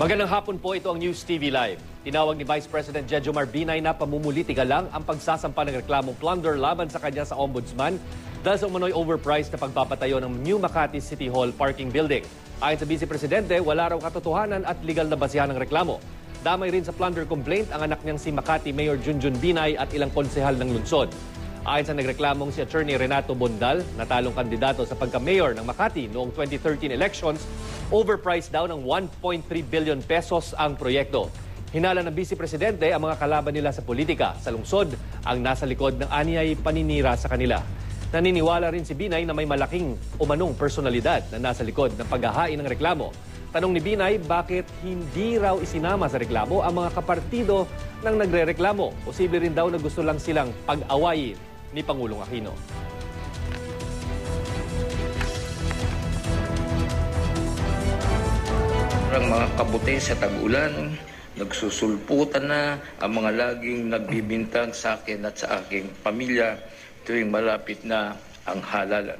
Magandang hapon po ito ang News TV Live. Tinawag ni Vice President Jejomar Binay na pamumulitiga lang ang pagsasampa ng reklamong plunder laban sa kanya sa ombudsman dahil sa umano'y overpriced na pagpapatayo ng New Makati City Hall parking building. Ayon sa Vice Presidente, wala raw katotohanan at legal na basihan ng reklamo. Damay rin sa plunder complaint ang anak niyang si Makati Mayor Junjun Binay at ilang konsehal ng lungsod. Ayon sa nagreklamong si Attorney Renato Bondal, natalong kandidato sa pagka-mayor ng Makati noong 2013 elections, overpriced daw ng 1.3 billion pesos ang proyekto. Hinala ng Vice Presidente ang mga kalaban nila sa politika sa lungsod ang nasa likod ng aniyay paninira sa kanila. Naniniwala rin si Binay na may malaking umanong personalidad na nasa likod ng paghahain ng reklamo. Tanong ni Binay, bakit hindi raw isinama sa reklamo ang mga kapartido ng nagre-reklamo? Posible rin daw na gusto lang silang pag-awayin ni Pangulong Aquino. Ang mga kabuti sa tag-ulan, nagsusulputan na ang mga laging nagbibintang sa akin at sa aking pamilya tuwing malapit na ang halalan.